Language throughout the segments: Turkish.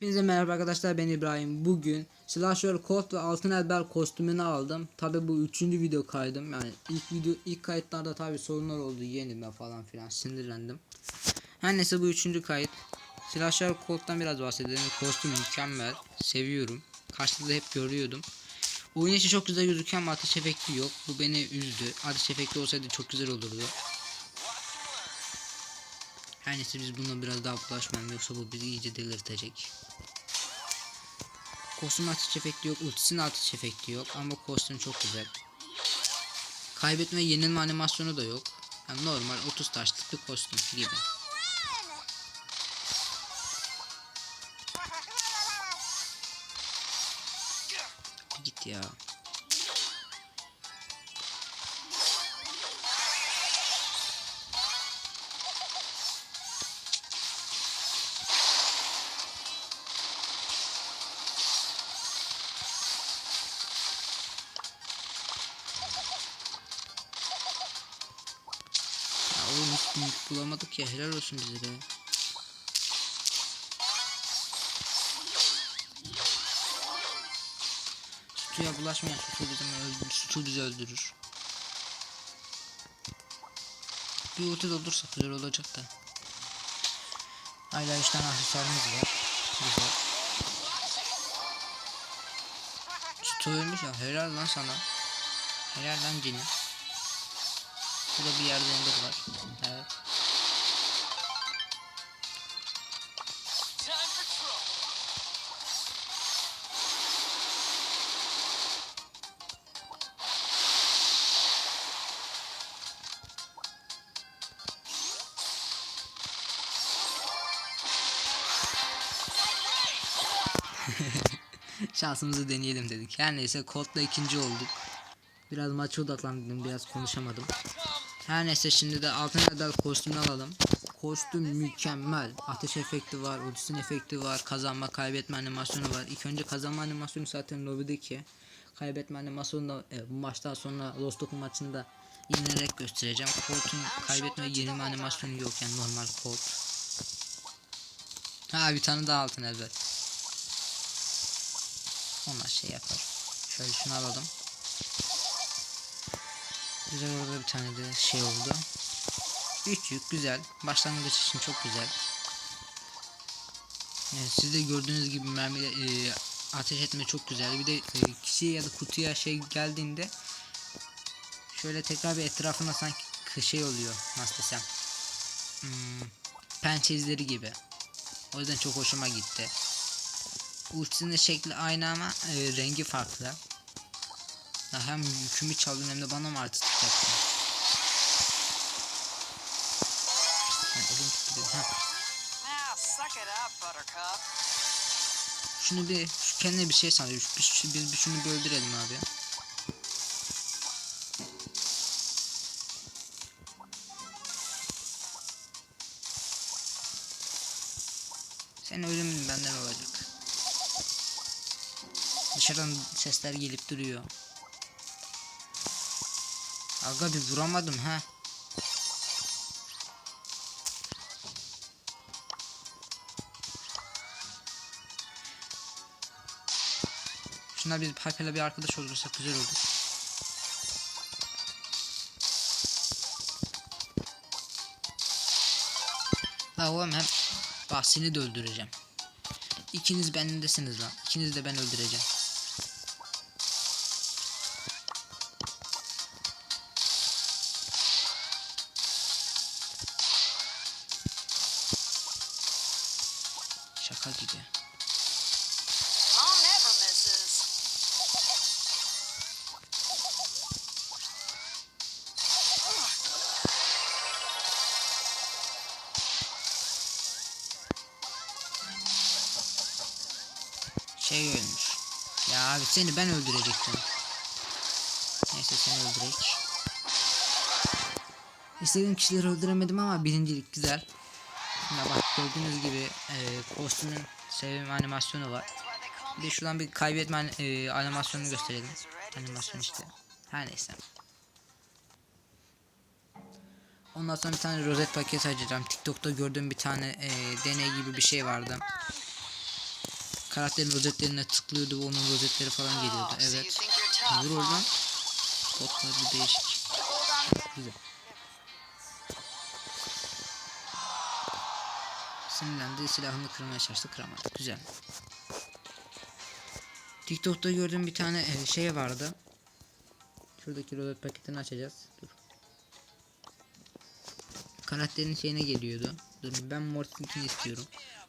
Hepinize merhaba arkadaşlar ben İbrahim. Bugün Slasher Colt ve Altın Elber kostümünü aldım. Tabi bu üçüncü video kaydım. Yani ilk video ilk kayıtlarda tabi sorunlar oldu yenilme falan filan sinirlendim. Her neyse bu üçüncü kayıt. Slasher Colt'tan biraz bahsedelim. Kostüm mükemmel. Seviyorum. Karşıda da hep görüyordum. Oyun içi çok güzel gözüken ama ateş efekti yok. Bu beni üzdü. Ateş efekti olsaydı çok güzel olurdu. Her neyse biz bununla biraz daha bulaşmayalım yoksa bu bizi iyice delirtecek. Kostüm ateş efekti yok, ultisinin ateş efekti yok ama kostüm çok güzel. Kaybetme yenilme animasyonu da yok. Yani normal 30 taşlık bir kostüm gibi. Bir Git ya. Hiç büyük bulamadık ya helal olsun bize de. Suya bulaşmayan su bizim öldürür, su bizi öldürür. Bir ulti doldursak güzel olacak da. Hala 3 tane aksesuarımız var. Güzel. Su ölmüş ya helal lan sana. Helal lan Cini. Burada bir yerde ender var. Şansımızı deneyelim dedik. Her neyse Colt'la ikinci olduk. Biraz maça odaklandım, biraz konuşamadım. Her neyse şimdi de altın medal kostümünü alalım. Kostüm mükemmel. Ateş efekti var, ultisin efekti var, kazanma kaybetme animasyonu var. İlk önce kazanma animasyonu zaten lobideki. Kaybetme animasyonu da e, bu maçtan sonra Lost Open maçında inerek göstereceğim. Colt'un kaybetme yenilme animasyonu yok yani normal Colt. Ha bir tane daha altın elbet. Onlar şey yapar. Şöyle şunu alalım. Güzel orada bir tane de şey oldu. 3 yük güzel. Başlangıç için çok güzel. Evet, siz de gördüğünüz gibi mermi e, ateş etme çok güzel. Bir de e, kişiye ya da kutuya şey geldiğinde şöyle tekrar bir etrafına sanki şey oluyor. Nasıl desem. Hmm, pençe izleri gibi. O yüzden çok hoşuma gitti. Ultisinin şekli aynı ama e, rengi farklı. Ya hem yükümü çaldın hem de bana mı up, Buttercup. Şunu bir şu kendine bir şey sanıyor. Biz, biz, biz şunu bir öldürelim abi. Senin ölümün benden olacak. Dışarıdan sesler gelip duruyor. Aga bir vuramadım ha. Şuna bir Piper'la bir arkadaş olursak güzel olur. La oğlum hem bahsini de öldüreceğim. İkiniz bendesiniz lan. İkiniz de ben öldüreceğim. Şaka gibi. Şey ölmüş. Ya abi seni ben öldürecektim. Neyse seni öldürek. İstediğim kişileri öldüremedim ama birincilik güzel. Şimdi bak gördüğünüz gibi e, kostümün sevim animasyonu var. Bir de şuradan bir kaybetme e, animasyonunu gösterelim. Animasyon işte. Her neyse. Ondan sonra bir tane rozet paket açacağım. TikTok'ta gördüğüm bir tane e, deney gibi bir şey vardı. karakterin rozetlerine tıklıyordu onun rozetleri falan geliyordu. Evet. Vur oradan. Bir değişik. Güzel. Sinirlendi silahını kırmaya çalıştı kıramadı. Güzel. TikTok'ta gördüğüm bir tane e, şey vardı. Şuradaki rozet paketini açacağız. Dur. Karakterin şeyine geliyordu. Dur ben Mortis'in istiyorum.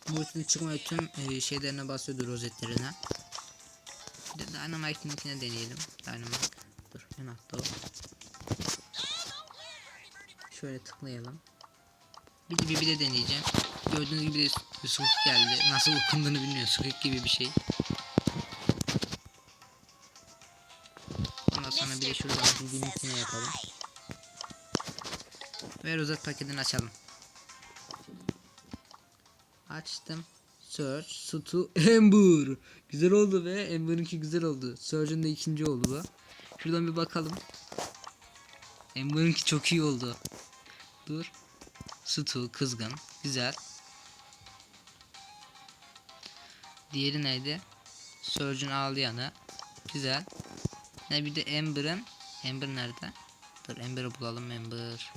Mortis'in çıkmaya tüm e, şeylerine basıyordu rozetlerine. Bir de Dynamite'inkine deneyelim. Dynamite. Dur en altta o. Şöyle tıklayalım. Bir de bir de deneyeceğim. Gördüğünüz gibi de Squeak geldi. Nasıl okunduğunu bilmiyorum. Squeak gibi bir şey. Ondan sonra bir de şuradan bir linkine yapalım. Ve rozet paketini açalım. Açtım. Search, Stu, Ember. Güzel oldu be. Ember'ınki güzel oldu. Search'ın da ikinci oldu bu. Şuradan bir bakalım. Ember'ınki çok iyi oldu. Dur. Stu, kızgın. Güzel. Diğeri neydi? Surge'un ağlayanı. Güzel. Ne bir de Ember'ın. Ember nerede? Dur Ember'ı bulalım Ember.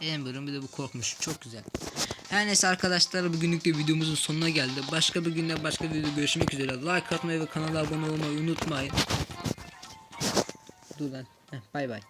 Ember'ın bir de bu korkmuş. Çok güzel. Her neyse arkadaşlar bugünlük de videomuzun sonuna geldi. Başka bir günde başka bir videoda görüşmek üzere. Like atmayı ve kanala abone olmayı unutmayın. Dur lan. Bay bay.